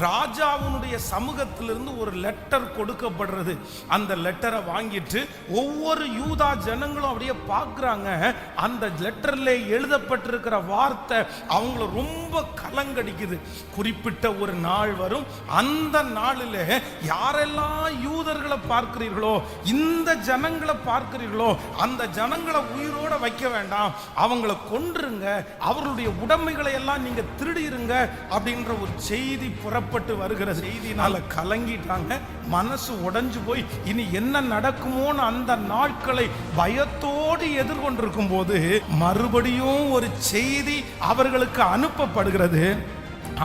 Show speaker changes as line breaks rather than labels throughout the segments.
ராஜாவுனுடைய சமூகத்திலிருந்து ஒரு லெட்டர் கொடுக்கப்படுறது. அந்த லெட்டரை வாங்கிட்டு ஒவ்வொரு யூதா ஜனங்களும் அப்படியே பார்க்குறாங்க. அந்த லெட்டர்ல எழுதப்பட்டிருக்கிற வார்த்தை அவங்கள ரொம்ப கலங்கடிக்குது. குறிப்பிட்ட ஒரு நாள் வரும். அந்த நாளில் யாரெல்லாம் யூதர்களை பார்க்கிறீர்களோ இந்த ஜனங்களை பார்க்கிறீர்களோ அந்த ஜனங்களை உயிரோட வைக்க வேண்டாம். அவங்கள கொன்றுருங்க. அவர்களுடைய உடைமைகளை எல்லாம் நீங்க திருடிருங்க அப்படின்ற ஒரு செய்தி புற புறப்பட்டு வருகிற செய்தினால கலங்கிட்டாங்க. மனசு உடைஞ்சு போய் இனி என்ன நடக்குமோன்னு அந்த நாட்களை பயத்தோடு எதிர்கொண்டிருக்கும் போது மறுபடியும் ஒரு செய்தி அவர்களுக்கு அனுப்பப்படுகிறது.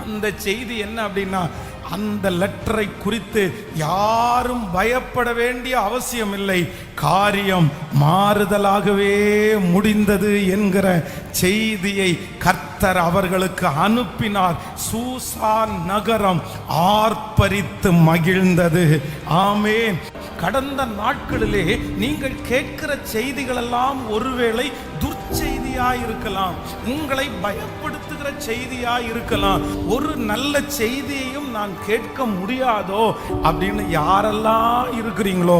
அந்த செய்தி என்ன அப்படின்னா அந்த லெட்டரை குறித்து யாரும் பயப்பட வேண்டிய அவசியம் இல்லை காரியம் மாறுதலாகவே முடிந்தது என்கிற செய்தியை கர்த்தர் அவர்களுக்கு அனுப்பினார். சூசான் நகரம் ஆர்ப்பரித்து மகிழ்ந்தது. ஆமேன். கடந்த நாட்களிலே நீங்கள் கேட்கிற செய்திகள் எல்லாம் ஒருவேளை துர்ச்செய்தியா இருக்கலாம் உங்களை பயப்படுத்துகிற செய்தியா இருக்கலாம் ஒரு நல்ல செய்தியையும் நான் கேட்க முடியாதோ அப்படின்னு யாரெல்லாம் இருக்கிறீங்களோ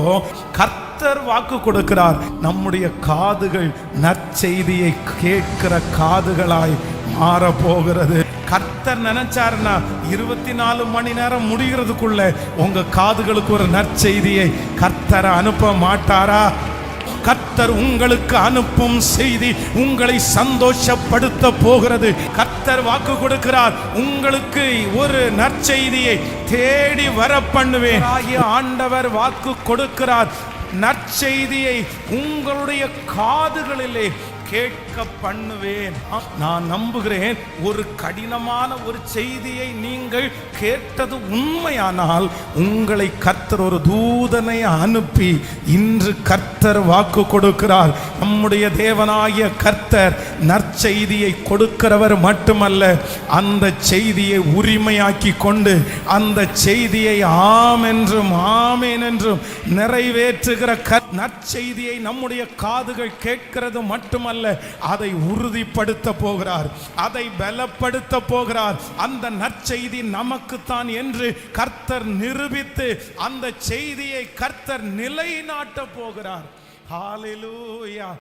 கர்த்தர் வாக்கு கொடுக்கிறார். நம்முடைய காதுகள் நற்செய்தியை கேட்கிற காதுகளாய் மாற போகிறது கர்த்தர் நினைச்சாருன்னா இருபத்தி நாலு மணி நேரம் முடிகிறதுக்குள்ள உங்க காதுகளுக்கு ஒரு நற்செய்தியை கர்த்தரை அனுப்ப மாட்டாரா? கர்த்தர் உங்களுக்கு அனுப்பும் செய்தி உங்களை சந்தோஷப்படுத்த போகிறது. கர்த்தர் வாக்கு கொடுக்கிறார் உங்களுக்கு ஒரு நற்செய்தியை தேடி வர பண்ணுவேன். ஆகிய ஆண்டவர் வாக்கு கொடுக்கிறார். நற்செய்தியை உங்களுடைய காதுகளிலே கேட்க பண்ணுவேன் நான் நம்புகிறேன். ஒரு கடினமான ஒரு செய்தியை நீங்கள் கேட்டது உண்மையானால் உங்களை கர்த்தர் ஒரு தூதனை அனுப்பி இன்று கர்த்தர் வாக்கு கொடுக்கிறார். நம்முடைய தேவனாகிய கர்த்தர் நற்செய்தியை கொடுக்கிறவர் மட்டுமல்ல அந்த செய்தியை உரிமையாக்கி கொண்டு அந்த செய்தியை ஆம் என்றும் ஆமேன் என்றும் நிறைவேற்றுகிற க நற்செய்தியை நம்முடைய காதுகள் கேட்கிறது மட்டுமல்ல அதை உறுதிப்படுத்த போகிறார் அதை பலப்படுத்த போகிறார். அந்த நற்செய்தி நமக்குத்தான் என்று கர்த்தர் நிரூபித்து அந்த செய்தியை கர்த்தர் நிலைநாட்ட போகிறார். ஹாலிலூயா